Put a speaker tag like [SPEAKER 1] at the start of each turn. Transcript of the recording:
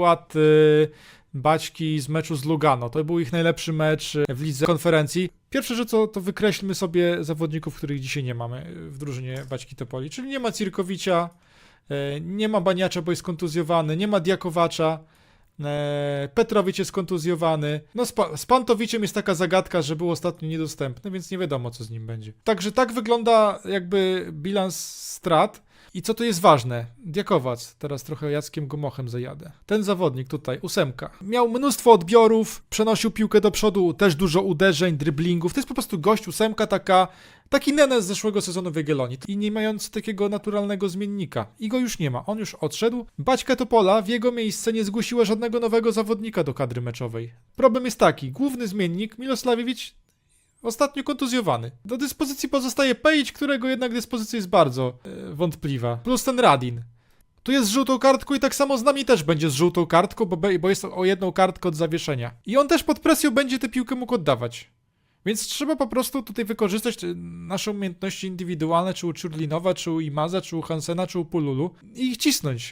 [SPEAKER 1] skład y, Baćki z meczu z Lugano. To był ich najlepszy mecz y, w lidze konferencji. Pierwsze rzecz to, to wykreślmy sobie zawodników, których dzisiaj nie mamy y, w drużynie Baćki Topoli. Czyli nie ma Cirkowicza, y, nie ma Baniacza, bo jest kontuzjowany, nie ma Diakowacza. Petrowicz jest kontuzjowany. No z, z Pantowiciem jest taka zagadka, że był ostatnio niedostępny, więc nie wiadomo, co z nim będzie. Także tak wygląda jakby bilans strat. I co to jest ważne? Diakowac, teraz trochę Jackiem Gomochem zajadę. Ten zawodnik tutaj, ósemka. Miał mnóstwo odbiorów, przenosił piłkę do przodu, też dużo uderzeń, driblingów. To jest po prostu gość, ósemka taka, taki Nene z zeszłego sezonu w Jagiellonii. I nie mając takiego naturalnego zmiennika. I go już nie ma, on już odszedł. Baćka Topola w jego miejsce nie zgłosiła żadnego nowego zawodnika do kadry meczowej. Problem jest taki, główny zmiennik, Milosławiewicz, Ostatnio kontuzjowany. Do dyspozycji pozostaje Page, którego jednak dyspozycja jest bardzo e, wątpliwa. Plus ten Radin. Tu jest z żółtą kartką i tak samo z nami też będzie z żółtą kartką, bo, bo jest o jedną kartkę od zawieszenia. I on też pod presją będzie tę piłkę mógł oddawać. Więc trzeba po prostu tutaj wykorzystać e, nasze umiejętności indywidualne, czy u Czurlinowa, czy u Imaza, czy u Hansena, czy u Pululu i ich cisnąć.